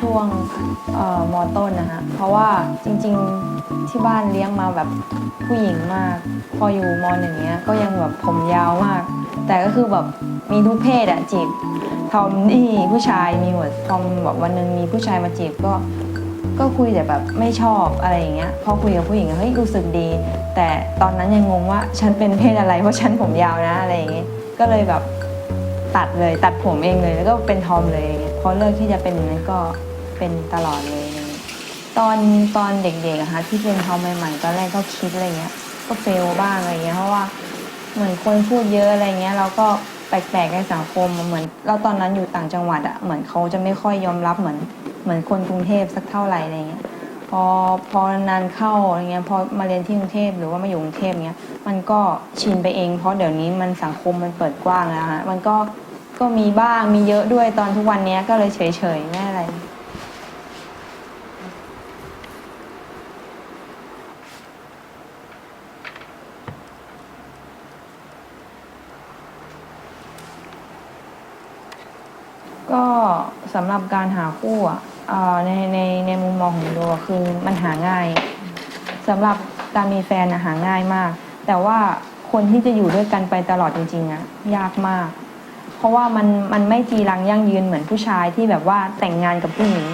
ช่วงเอ่อมอต้นนะฮะ เพราะว่าจริงๆที่บ้านเลี้ยงมาแบบผู้หญิงมาก พออยู่มหนึ่งเนี้ยก็ยังแบบผมยาวมาก แต่ก็คือแบบมีทุกเพศอะจีบทอมที่ผู้ชายมีหมดทอมแบบวันหนึ่งมีผู้ชายมาจีบก็ก็คุยแต่แบบไม่ชอบอะไรอย่างเงี้ยพอคุยกับผู้หญิงเฮ้ยรู้สึกดี แต่ตอนนั้นยังงงว่าฉันเป็นเพศอะไรเพราะฉันผมยาวนะอะไรอย่างเงี้ยก็เลยแบบตัดเลยตัดผมเองเลยแล้วก็เป็นทอมเลย พอเลิกที่จะเป็นอย่างนั้นก็เป็นตลอดเลยเงี้ยตอนตอนเด็กๆอะคะที่เป็นทอมใหม่ๆตอนแรกก็คิดอะไรเงี้ย ก็เฟลบ้างอะไรเงี้ยเพราะว่าเหมือนคนพูดเยอะอะไรเงี้ยเราก็แปลกๆในสังคมเหมือน เราตอนนั้นอยู่ต่างจังหวัดอะเหมือนเขาจะไม่ค่อยยอมรับเหมือนเหมือนคนกรุงเทพสักเท่าไหร่อะไรเงี้ยพอพอนานเข้าอะไรเงี้ยพอมาเรียนที่กรุงเทพหรือว่ามาอยู่กรุงเทพเงี้ยมันก็ชินไปเอง เพราะเดี๋ยวนี้มันสังคมมันเปิดกว้างแล้วฮะมันก็ ก็มีบ้างมีเยอะด้วยตอนทุกวันนี้ก็เลยเฉยๆไม่อะไร ก็สำหรับการหาคู่อะในในในมุมมองของโดคือมันหาง่ายสำหรับการมีแฟนอะหาง่ายมาก แต่ว่าคนที่จะอยู่ด้วยกันไปตลอดจริงๆอะยากมาก เพราะว่ามันมันไม่จีรังยั่งยืนเหมือนผู้ชายที่แบบว่าแต่งงานกับผู้หญิง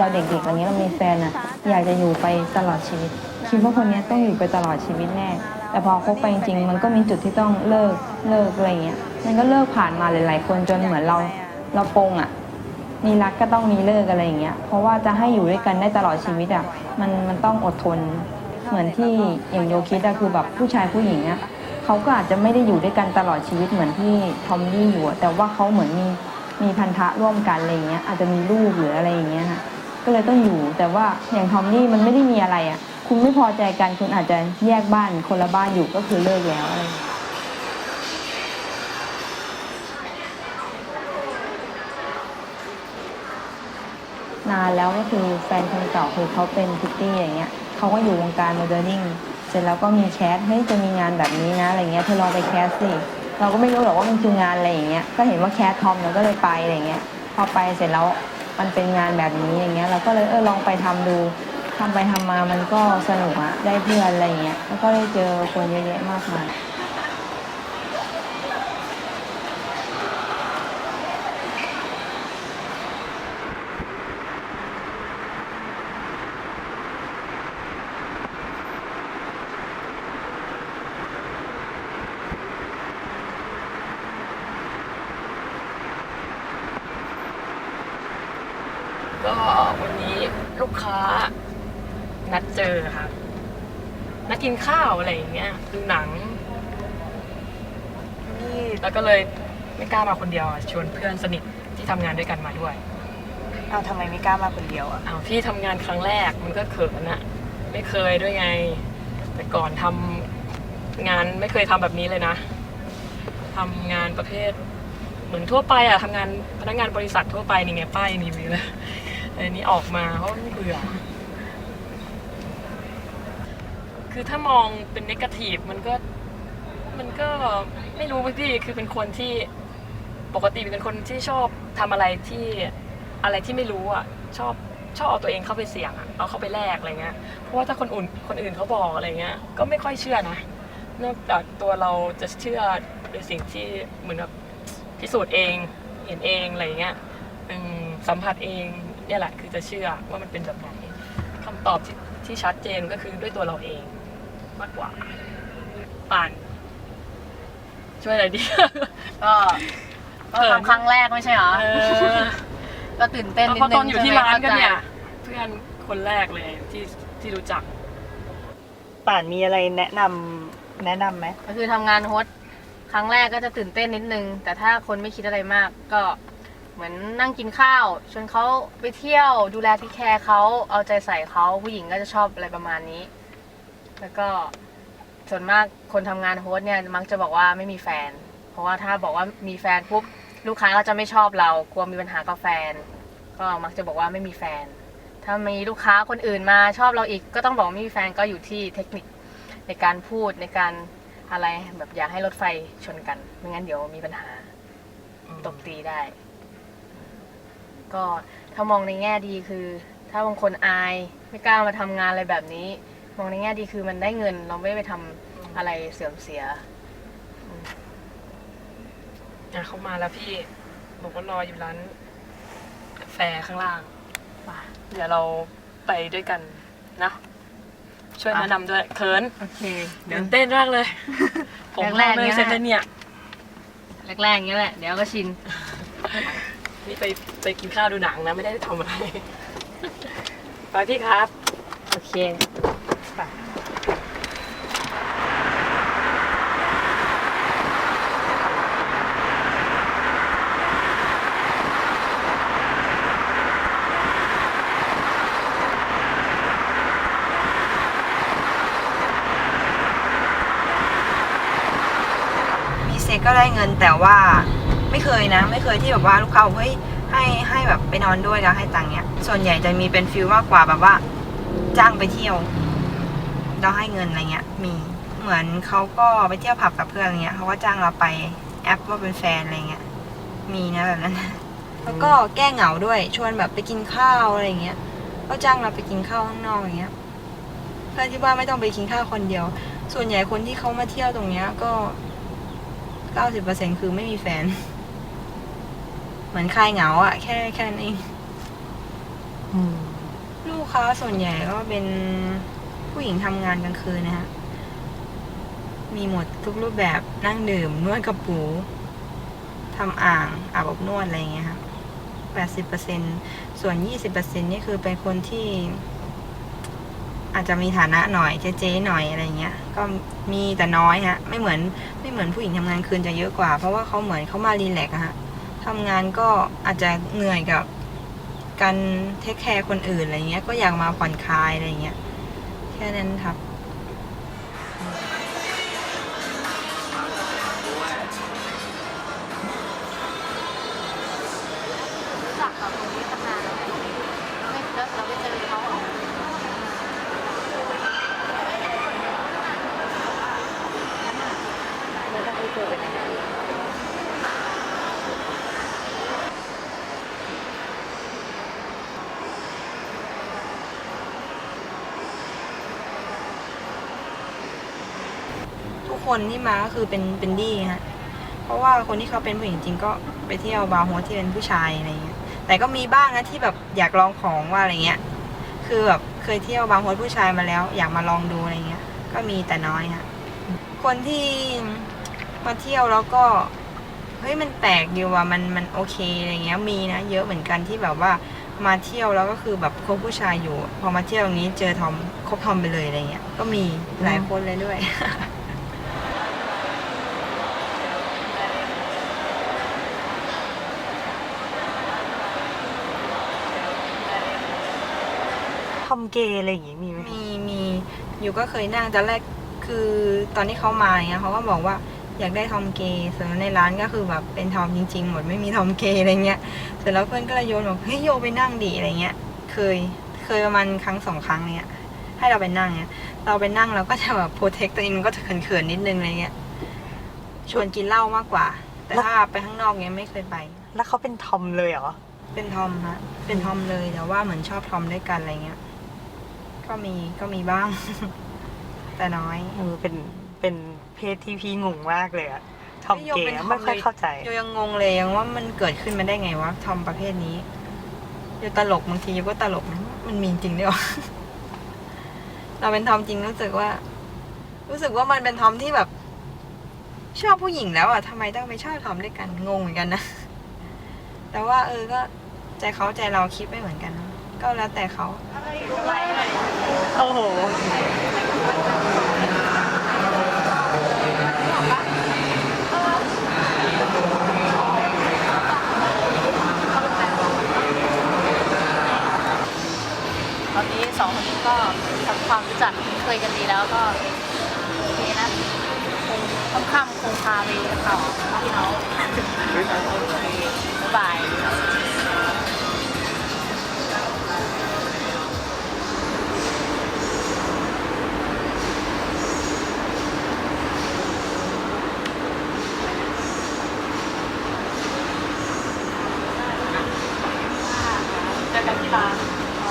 เราเด็กๆอย่างนี้เรามีแฟนน่ะอยากจะอยู่ไปตลอดชีวิต คิดว่าคนนี้ต้องอยู่ไปตลอดชีวิตแน่ แต่พอคบไปจริงๆ มันก็มีจุดที่ต้องเลิกเลิกอะไรเงี้ย มันก็เลิกผ่านมาหลายๆคนจนเหมือนเราเราปงอะมีรักก็ต้องมีเลิกอะไรอย่างเงี้ย เพราะว่าจะให้อยู่ด้วยกันได้ตลอดชีวิตอะมันมันต้องอดทน เหมือนที่อย่างโยคิดอะคือแบบผู้ชายผู้หญิงอะเขาก็อาจจะไม่ได้อยู่ด้วยกันตลอดชีวิตเหมือนที่ทอมมี่อยู่ แต่ว่าเขาเหมือนมีมีพันธะร่วมกันอะไรอย่างเงี้ยอาจจะมีลูกหรืออะไรอย่างเงี้ยค่ะ ก็เลยต้องอยู่ แต่ว่าอย่างทอมมี่มันไม่ได้มีอะไรอะคุณไม่พอใจกันคุณอาจจะแยกบ้านคนละบ้านอยู่ก็คือเลิกแล้วอะไรนานแล้วก็คือแฟนคนเก่าคือเขาเป็นพิตตี้อย่างเงี้ยเขาก็อยู่วงการโมเดลลิ่งเสร็จแล้วก็มีแคสเฮ้ยจะมีงานแบบนี้นะอะไรเงี้ยเธอลองไปแคสสิเราก็ไม่รู้หรอกว่ามันคืองานอะไรอย่างเงี้ยก็เห็นว่าแคสทอมเราก็เลยไปอะไรเงี้ยพอไปเสร็จแล้ว มันเป็นงานแบบนี้อย่างเงี้ยเราก็เลยเออลองไปทำดูทำไปทำมามันก็สนุกอะได้เพื่อนอะไรเงี้ยแล้วก็ได้เจอคนเยอะแยะมากมาย ก็วันนี้ลูกค้า นัดเจอครับ นัดกินข้าวอะไรอย่างเงี้ยดูหนังนี่แล้วก็เลยไม่กล้ามาคนเดียวอะชวนเพื่อนสนิทที่ทำงานด้วยกันมาด้วย เอาทำไมไม่กล้ามาคนเดียวอะ อ้าวพี่ทำงานครั้งแรกมันก็เขินอะไม่เคยด้วยไง แต่ก่อนทำงานไม่เคยทำแบบนี้เลยนะทำงานประเภท เหมือนทั่วไปอะทำงานพนักงานบริษัททั่วไปนี่ไงป้ายนี่มีเลยแต่อันนี้ออกมาเพราะเบื่อ คือถ้ามองเป็นนกาทีฟมันก็มันก็ไม่รู้พี่คือเป็นคนที่ปกติเป็นคนที่ชอบทำอะไรที่อะไรที่ไม่รู้อะชอบชอบเอาตัวเองเข้าไปเสี่ยงอะเอาเข้าไปแลกอะไรเงี้ยเพราะว่าถ้าคนอื่นคนอื่นเขาบอกอะไรเงี้ยก็ไม่ค่อยเชื่อนะนอกจากตัวเราจะเชื่อในสิ่งที่เหมือนแบบพิสูจน์เองเห็นเองอะไรเงี้ยสัมผัสเองเนี่ยแหละคือจะเชื่อว่ามันเป็นแบบไหนคำตอบที่ที่ชัดเจนก็คือด้วยตัวเราเอง มากกว่าป่าน ช่วยอะไรดี ก็เขินทำครั้งแรกไม่ใช่เหรอ เออก็ตื่นเต้นนิดเพราะนึงตอนอยู่ที่ใช่ไหมร้านกันเนี่ยข้าใจเพื่อนคนแรกเลยที่ที่รู้จัก ป่านมีอะไรแนะนำแนะนำไหมก็คือทำงานโฮสต์ครั้งแรกก็จะตื่นเต้นนิดนึง แต่ถ้าคนไม่คิดอะไรมาก ก็เหมือนนั่งกินข้าวชวนเขาไปเที่ยวดูแลที่แคร์เขาเอาใจใส่เขาผู้หญิงก็จะชอบอะไรประมาณนี้ แล้วก็ส่วนมากคนทำงานโฮสต์เนี่ยมักจะบอกว่าไม่มีแฟน เพราะว่าถ้าบอกว่ามีแฟนปุ๊บลูกค้าก็จะไม่ชอบเรากลัวมีปัญหากับแฟน ก็มักจะบอกว่าไม่มีแฟน ถ้ามีลูกค้าคนอื่นมาชอบเราอีก ก็ต้องบอกไม่มีแฟนก็อยู่ที่เทคนิคในการพูดในการอะไรแบบอย่าให้รถไฟชนกัน ไม่งั้นเดี๋ยวมีปัญหาตบตีได้ ก็ถ้ามองในแง่ดีคือ ถ้าบางคนอายไม่กล้ามาทำงานอะไรแบบนี้ มองในแง่ดีคือมันได้เงิน เราไม่ได้ไปทำอะไรเสื่อมเสีย อะเขามาแล้วพี่บอกว่ารออยู่ร้านกาแฟข้างล่างป่ะ เดี๋ยวเราไปด้วยกันนะ ช่วยแนะนำด้วยเขินโอเคตื่นเต้นมากเลย ผมแรกๆเลยเนี่ยเสร็จแล้วเนี่ย แรกๆอย่างเงี้ยแหละเดี๋ยวก็ชิน นี่ไปไปกินข้าวดูหนังนะ ไม่ได้ทำอะไร ไปพี่ครับ โอเค ก็ได้เงินแต่ว่าไม่เคยนะ ไม่เคยที่แบบว่าลูกค้าเฮ้ยให้ให้แบบไปนอนด้วยแล้วให้ตังค์เนี้ย ส่วนใหญ่จะมีเป็นฟิลมากกว่าแบบว่า จ้างไปเที่ยวแล้วให้เงินอะไรเงี้ย มีเหมือนเขาก็ไปเที่ยวผับกับเพื่อนอะไรเงี้ยเขาก็จ้างเราไปแอปว่าเป็นแฟนอะไรเงี้ย มีนะแบบนั้น แล้วก็แก้เหงาด้วยชวนแบบไปกินข้าวอะไรเงี้ย ก็จ้างเราไปกินข้าวข้างนอกอย่างเงี้ย เพื่อที่ว่าไม่ต้องไปกินข้าวคนเดียว ส่วนใหญ่คนที่เขามาเที่ยวตรงเนี้ยก็ เก้าสิบเปอร์เซ็นคือไม่มีแฟน เหมือนคลายเหงาอะแค่แค่นั้นเองลูกค้าส่วนใหญ่ก็เป็นผู้หญิงทำงานกลางคืนนะฮะ มีหมดทุกรูปแบบนั่งดื่มนวดกระปูทำอ่างอาบอบนวดอะไรอย่างเงี้ยครับแปดสิบเปอร์เซ็นส่วนยี่สิบเปอร์เซ็นนี่คือเป็นคนที่ อาจจะมีฐานะหน่อยเจ๊ๆหน่อยอะไรเงี้ย ก็มีแต่น้อยฮะ ไม่เหมือนไม่เหมือนผู้หญิงทำงานคืนจะเยอะกว่า เพราะว่าเขาเหมือนเขามารีแลกอะฮะทำงานก็อาจจะเหนื่อยกับการเทคแคร์คนอื่นอะไรเงี้ย ก็อยากมาผ่อนคลายอะไรเงี้ย แค่นั้นครับ คนที่มาก็คือเป็นเป็นดี้ฮะเพราะว่าคนที่เขาเป็นผู้หญิงจริงก็ไปเที่ยวบาร์โฮสที่เป็นผู้ชายอะไรเงี้ยแต่ก็มีบ้างนะที่แบบอยากลองของว่าอะไรเงี้ยคือแบบเคยเที่ยวบาร์โฮสผู้ชายมาแล้ว อยากมาลองดูอะไรเงี้ย ก็มีแต่น้อยฮะคนที่มาเที่ยวแล้วก็เฮ้ยมันแปลกดีว่ะมันมันโอเคอะไรเงี้ยมีนะเยอะเหมือนกันที่แบบว่ามาเที่ยวแล้วก็คือแบบคบผู้ชายอยู่ พอมาเที่ยวตรงนี้เจอทอมคบทอมไปเลยอะไรเงี้ยก็มีหลายคนเลยด้วย ทอม เกย์อะไรอย่างงี้มีไหมมีมีอยู่ก็เคยนั่งแต่แรกคือตอนที่เขามาอย่างเงี้ยเขาก็บอกว่าอยากได้ทอมเกย์ส่วนในร้านก็คือแบบเป็นทอมจริง ๆ หมดไม่มีทอมเกย์อะไรเงี้ยเสร็จแล้วเพื่อนก็เลยโยนบอกเฮ้ยโยไปนั่งดิอะไรเงี้ย เคยเคยประมาณครั้งสองครั้งเนี่ยให้เราไปนั่งเนี่ยเราไปนั่งเราก็จะแบบโปรเทคตัวเองมันก็จะเขินๆนิดนึงอะไรเงี้ยชวนกินเหล้ามากกว่า แต่ถ้าไปข้างนอกเงี้ยไม่เคยไป แล้วเขาเป็นทอมเลยเหรอเป็นทอมฮะเป็นทอมเลยแต่ว่าเหมือนชอบทอมด้วยกันอะไรเงี้ย ก็มีก็มีบ้าง แต่น้อย เออเป็นเป็นเพศที่พี่งงมากเลยอะทอมไม่โยเกเป็นย์ทอมไม่ค่อยเลยเข้าใจโยยังงงเลยยังว่ามันเกิดขึ้นมาได้ไงวะทอมประเภทนี้โยตลกบางทีโยก็ตลกนะมันมีจริงด้วยวะเราเป็นทอมจริงรู้สึกว่า รู้สึกว่ามันเป็นทอมที่แบบ ชอบผู้หญิงแล้วอะทำไมต้องไปชอบทอมด้วยกันงงเหมือนกันนะแต่ว่าเออก็ใจเขาใจเราคิดไม่เหมือนกัน ก็แล้วแต่เขาโอ้โห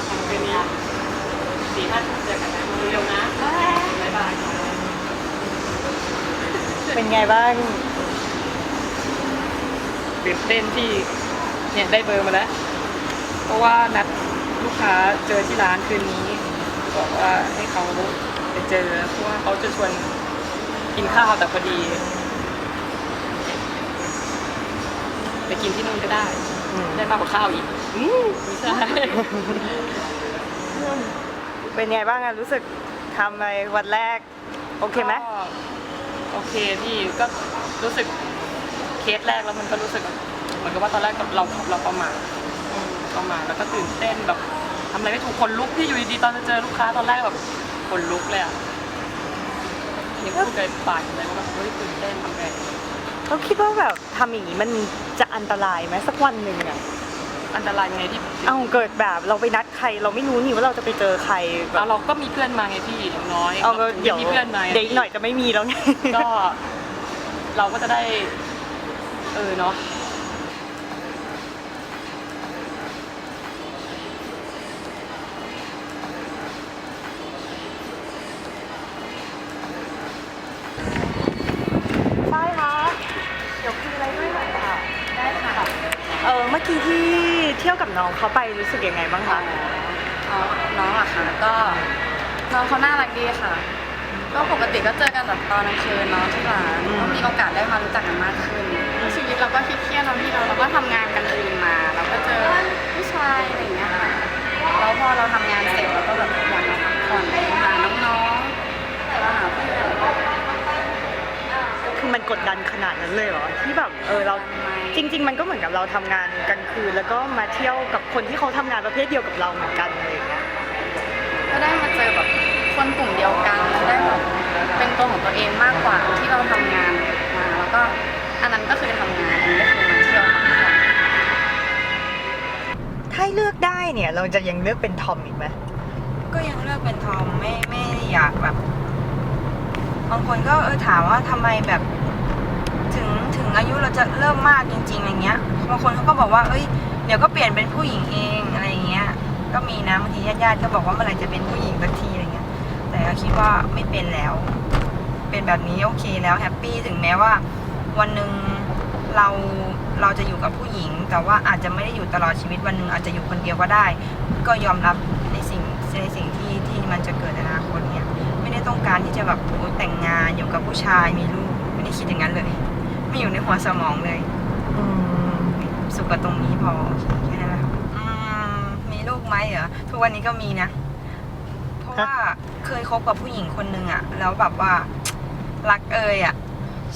คืนนี้สี่ห้าทุ่มเจอกันนะเร็วๆนะบ๊ายบายเป็นไงบ้างตื่นเต้นที่เนี่ยได้เบอร์มาแล้ว เพราะว่านัดลูกค้าเจอที่ร้านคืนนี้ บอกว่าให้เขาไปเจอเพราะว่าเขาจะชวนกินข้าวแต่พอดี ไปกินที่นู่นก็ได้ ได้มากกว่าข้าวอีกอืม ไม่ใช่เป็นไงบ้างอะรู้สึกทำอะไรวันแรก โอเคไหมก็โอเคพี่ก็รู้สึกเคสแรกแล้วมันก็รู้สึกแบบเหมือนกับว่าตอนแรกเราเราประมาทอืมประมาทแล้วก็ตื่นเต้นแบบทำอะไรไม่ถูกคนลุกพี่อยู่ดีๆตอนจะเจอลูกค้าตอนแรกแบบคนลุกเลยอะนี่พูดกับปากเลยว่าแบบเฮ้ยตื่นเต้นทำไงเราคิดว่าแบบทำอย่างนี้มันจะอันตรายไหมสักวันหนึ่งอะ อันตรายยังไงที่เอาเกิดแบบเราไปนัดใคร เราไม่รู้นี่ว่าเราจะไปเจอใครแบเราบเราก็มีเพื่อนมาไงพี่อย่างน้อยเอาก็เดี๋ยวมีเพื่อนมาไงเดี๋ยวอีกหน่อยจะไม่มีแล้วไง ก็ เราก็จะได้ เออเนาะใช่ค่ะเดี๋ยวคุยอะไรด้วยหน่อยค่ะ ได้ค่ะ เออเมื่อกี้ที่ เที่ยวกับน้องเขาไปรู้สึกยังไงบ้างคะ อ๋อน้องอะค่ะก็น้องเขาน่ารักดีค่ะ ก็ปกติก็เจอกันแบบตอนกลางคืนเนาะที่ร้านอืมก็มีโอกาสได้มารู้จักกันมากขึ้น ชีวิตเราก็เครียดๆเนาะที่เราเราก็ทำงานกันคืนมาเราก็เจอผู้ชายอะไรอย่างเงี้ยค่ะแล้วพอเราทำงานเสร็จเราก็แบบอยากมาพักผ่อนหาน้องๆมาหาเพื่อน คือมัน กดดันขนาดนั้นเลยเหรอที่แบบเออเราจริง ๆ มันก็เหมือนกับเราทำงานกลางคืน แล้วก็มาเที่ยวกับคนที่เขาทำงานประเภทเดียวกับเราเหมือนกันอะไรอย่างเงี้ย ก็ได้มาเจอแบบคนกลุ่มเดียวกันแล้วได้แบบเป็นตัวของตัวเองมากกว่าที่เราทำงานมาแล้วก็อันนั้นก็คือทำงานอันนี้ก็คือมาเที่ยวพักผ่อนถ้าให้เลือกได้เนี่ยเราจะยังเลือกเป็นทอมอีกไหมก็ยังเลือกเป็นทอมไม่ไม่อยากแบบบางคนก็เออถามว่าทำไมแบบ ถึงถึงอายุเราจะเริ่มมากจริงๆอะไรเงี้ยบางคนเขาก็บอกว่าเอ้ยเดี๋ยวก็เปลี่ยนเป็นผู้หญิงเองอะไรเงี้ย ก็มีนะบางทีญาติๆก็บอกว่าเมื่อไหร่จะเป็นผู้หญิงสักทีอะไรเงี้ย แต่ก็คิดว่าไม่เป็นแล้ว เป็นแบบนี้โอเคแล้วแฮปปี้ถึงแม้ว่า วันหนึ่งเราเราจะอยู่กับผู้หญิง แต่ว่าอาจจะไม่ได้อยู่ตลอดชีวิตวันหนึ่งอาจจะอยู่คนเดียวก็ได้ ก็ยอมรับในสิ่งในสิ่งที่ที่มันจะเกิดในอนาคตเนี่ยไม่ได้ต้องการที่จะแบบโอ้แต่งงานอยู่กับผู้ชายมีลูกไม่ได้คิดอย่างนั้นเลย ไม่อยู่ในหัวสมองเลย อืมสุขกับตรงนี้พอแค่นั้นแหละครับอืมมีลูกไหมเหรอทุกวันนี้ก็มีนะ เพราะว่าเคยคบกับผู้หญิงคนนึงอะแล้วแบบว่า รักเอยอะ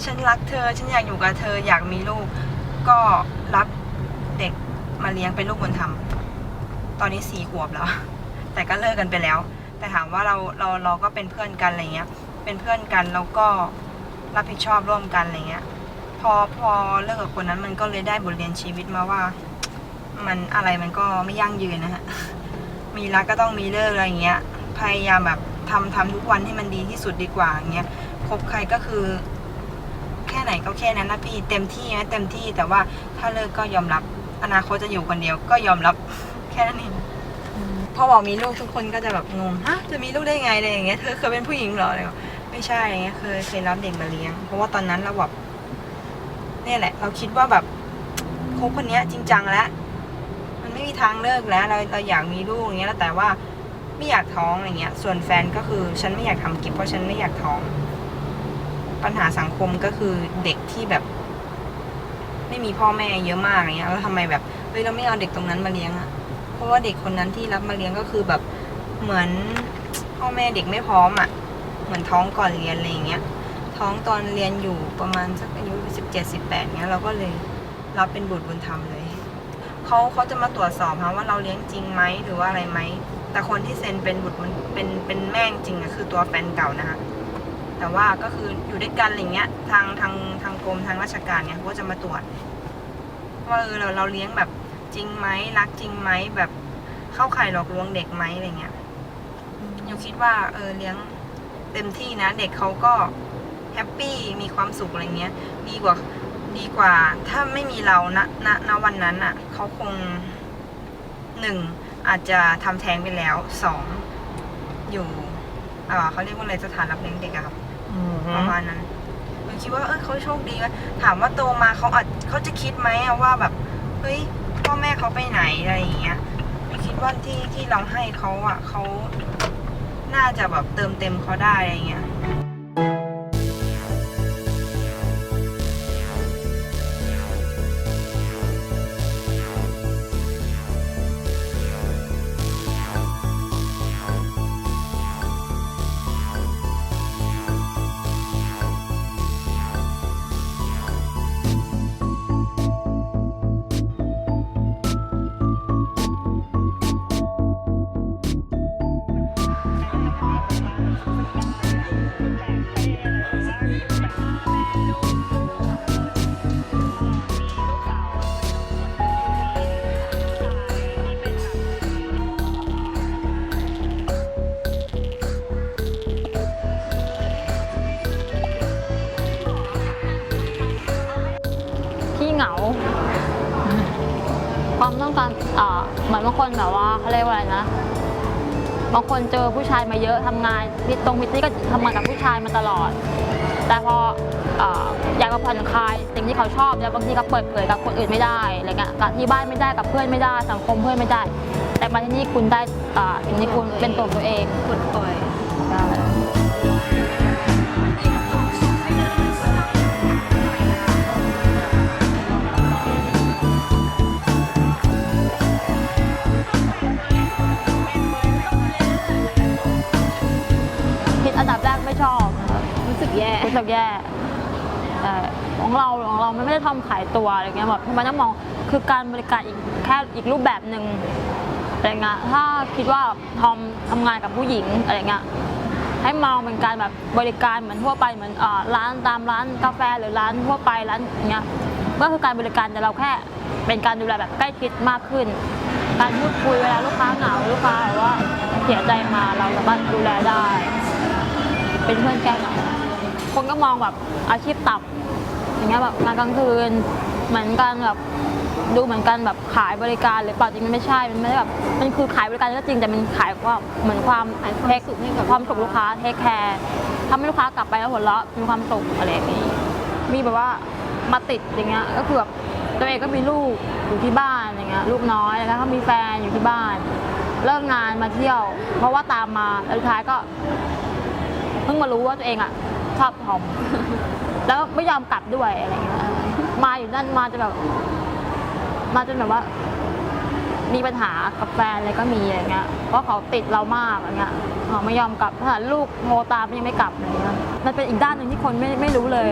ฉันรักเธอ ฉันอยากอยู่กับเธอ อยากมีลูก ก็รับเด็กมาเลี้ยงเป็นลูกบุญธรรมตอนนี้สี่ขวบแล้ว แต่ก็เลิกกันไปแล้ว แต่ถามว่าเราเราเราก็เป็นเพื่อนกันอะไรเงี้ย เป็นเพื่อนกันแล้วก็รับผิดชอบร่วมกันอะไรเงี้ย พอพอเลิกกับคนนั้นมันก็เลยได้บทเรียนชีวิตมาว่า มันอะไรมันก็ไม่ยั่งยืนนะฮะมีรักก็ต้องมีเลิกอะไรอย่างเงี้ย พยายามแบบทำทำทุกวันให้มันดีที่สุดดีกว่าอย่างเงี้ยคบใครก็คือ แค่ไหนก็แค่นั้นนะพี่เต็มที่นะเต็มที่แต่ว่าถ้าเลิกก็ยอมรับ อนาคตจะอยู่คนเดียว ก็ยอมรับแค่นั้นเองพอบอกมีลูกทุกคนก็จะแบบงงฮะจะมีลูกได้ไงอะไรอย่างเงี้ยเธอเคยเป็นผู้หญิงเหรออะไรไม่ใช่อะไรเงี้ยเคยเคยรับเด็กมาเลี้ยง เพราะว่าตอนนั้นเราแบบ เนี่ยแหละ เราคิดว่าแบบคบคนเนี้ย จริงจังแล้วมันไม่มีทางเลิกแล้ว เราเราอยากมีลูกอย่างเงี้ยแล้วแต่ว่าไม่อยากท้องอะไรเงี้ย ส่วนแฟนก็คือฉันไม่อยากทำกิฟเพราะฉันไม่อยากท้อง ปัญหาสังคมก็คือเด็กที่แบบ ไม่มีพ่อแม่เยอะมากอย่างเงี้ยแล้วทำไมแบบเฮ้ยเราไม่เอาเด็กตรงนั้นมาเลี้ยงอะเพราะว่าเด็กคนนั้นที่รับมาเลี้ยงก็คือแบบเหมือนพ่อแม่เด็กไม่พร้อมอะเหมือนท้องก่อนเรียนอะไรอย่างเงี้ย ท้องตอนเรียนอยู่ประมาณสักอายุสิบเจ็ดสิบแปดเนี้ยเราก็เลยรับเป็นบุตรบุญธรรมเลยเขาเขาจะมาตรวจสอบฮะว่าเราเลี้ยงจริงไหมหรือว่าอะไรไหมแต่คนที่เซ็นเป็นบุตรบุญเป็นเป็นแม่จริงอะคือตัวแฟนเก่านะคะแต่ว่าก็คืออยู่ด้วยกันอะไรเงี้ย ทางทางทางกรมทางราชการเนี่ยเขาก็จะมาตรวจว่าเออเราเราเลี้ยงแบบจริงไหมรักจริงไหมแบบเข้าข่ายหลอกลวงเด็กไหมอะไรเงี้ยอยู่คิดว่าเออเลี้ยงเต็มที่นะ เด็กเขาก็ แฮปปี้มีความสุขอะไรเงี้ย ดีกว่าดีกว่า ถ้าไม่มีเราณณณวันนั้นอะเขาคงหนึ่งอาจจะทำแท้งไปแล้วสองอยู่อ่าเขาเรียกว่าอะไรสถานรับเลี้ยงเด็กอะครับประมาณนั้นหนูคิดว่าเออเขาโชคดีว่าถามว่าโตมาเขาอาจเขาจะคิดไหมอะว่าแบบเฮ้ยพ่อแม่เขาไปไหนอะไรอย่างเงี้ยหนูคิดว่าที่ที่เราให้เขาอะเขาน่าจะแบบเติมเต็มเขาได้อะไรอย่างเงี้ย คนแบบว่าเขาเรียกว่าอะไรนะบางคนเจอผู้ชายมาเยอะทำงานพิตรงพิตตี้ก็ทำงานกับผู้ชายมาตลอด แต่พอออยากมาผ่อนคลายสิ่งที่เขาชอบแล้วบางทีก็เปิดเผยกับคนอื่นไม่ได้อะไรเงี้ยกับที่บ้านไม่ได้กับเพื่อนไม่ได้สังคมเพื่อนไม่ได้ แต่มาที่นี่คุณได้อ่าสิ่งที่คุณเป็นตัวตัวเองปลดปล่อย อันดับแรกไม่ชอบนะครับรู้สึกแย่รู้สึกแย่ใช่ของเราของเราไม่ได้ทำขายตัวอะไรเงี้ยแบบทำไมต้องมองคือการบริการอีกแค่อีกรูปแบบหนึ่งอะไรเงี้ยถ้าคิดว่าทอมทำงานกับผู้หญิงอะไรเงี้ยให้มองเป็นการแบบบริการเหมือนทั่วไปเหมือนอ่ร้านตามร้านกาแฟหรือร้านทั่วไปร้านอย่างเงี้ยก็คือการบริการแต่เราแค่เป็นการดูแลแบบใกล้ชิดมากขึ้น การพูดคุยเวลาลูกค้าเหงาลูกค้าแบบว่าเสียใจมาเราสามารถดูแลได้ เป็นเพื่อนแก้เหงาคนก็มองแบบอาชีพต่ำอย่างเงี้ยแบบงานกลางคืน เหมือนกันแบบดูเหมือนกันแบบขายบริการหรือเปล่าจริงมันไม่ใช่ มันไม่ได้แบบมันคือขายบริการก็จริงแต่มันขายว่าเหมือนความเทคสุขให้กับความสุขลูกค้าเทคแคร์ทำให้ลูกค้ากลับไปแล้วหัวเราะมีความสุขอะไรอย่างนี้ มีแบบว่ามาติดอย่างเงี้ยก็คือแบบตัวเองก็มีลูกอยู่ที่บ้านอย่างเงี้ยลูกน้อยแล้วก็มีแฟนอยู่ที่บ้าน เลิกงานมาเที่ยว เพราะว่าตามมาแล้วสุดท้ายก็ เพิ่งมารู้ว่าตัวเองอะชอบทอม แล้วไม่ยอมกลับด้วยอะไรเงี้ยมาอยู่นั่นมาจนแบบ มาจนแบบว่า มีปัญหากับแฟนอะไรก็มีอะไรเงี้ยเพราะเขาติดเรามากอะไรเงี้ยเขาไม่ยอมกลับถ้าลูกโมตามยังไม่กลับอะไรเงี้ยมันเป็นอีกด้านหนึ่งที่คนไม่ไม่รู้เลย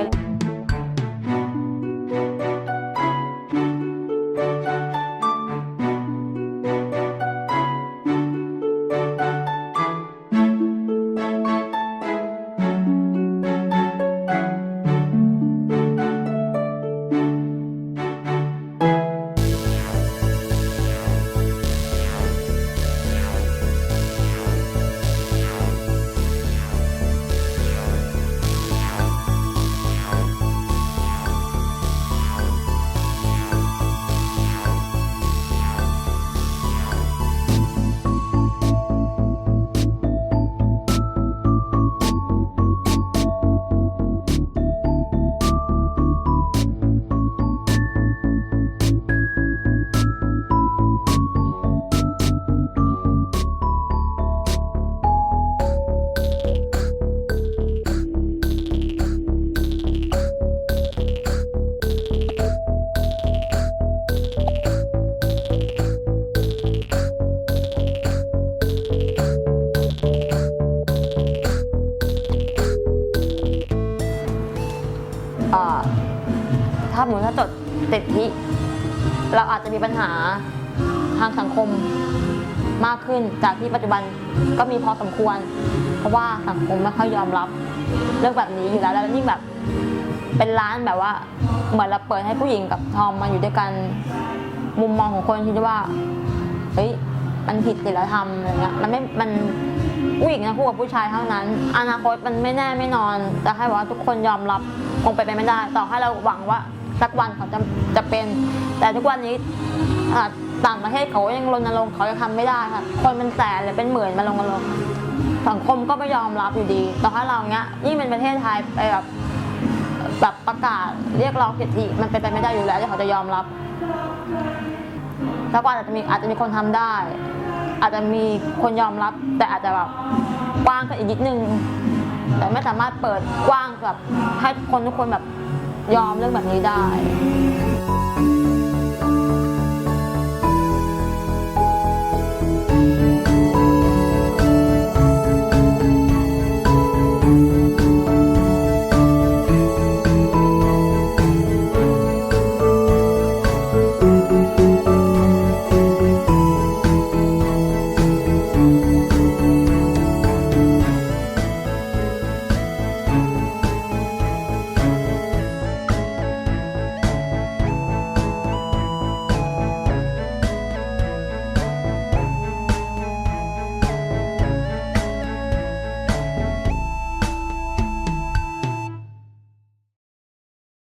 ปัญหาทางสังคมมากขึ้นจากที่ปัจจุบันก็มีพอสมควร เพราะว่าสังคมไม่ค่อยยอมรับเรื่องแบบนี้อยู่แล้วแล้วยิ่งแบบเป็นร้านแบบว่าเหมือนเราเปิดให้ผู้หญิงกับทอมมาอยู่ด้วยกันมุมมองของคนคิดว่าเฮ้ยมันผิดศีลธรรมอะไรเงี้ยมันไม่มันผู้หญิงนะคู่กับผู้ชายเท่านั้น อนาคตมันไม่แน่ไม่นอนจะให้ว่าทุกคนยอมรับคงไปนไปไม่ได้ ต่อให้เราหวังว่า สักวันเขาจะจะเป็น แต่ทุกวันนี้ต่างประเทศเขายังรณรงค์เขาจะทำไม่ได้ค่ะคนเป็นแสนหรือเป็นหมื่นมาลงรณรงสังคมก็ไม่ยอมรับอยู่ดีต่อให้เราเนี้ยยิ่เป็นประเทศไทยไปแบบแบบประกาศเรียกร้องสิทธิมันเป็นไปไม่ได้อยู่แล้วที่เขาจะยอมรับสักวันอาจจะมีอาจจะมีคนทำได้ อาจจะมีคนยอมรับ แต่อาจจะแบบกว้างขึ้นอีกนิดนึง แต่ไม่สามารถเปิดกว้างแบบให้คนทุกคนแบบ ยอมเรื่องแบบนี้ได้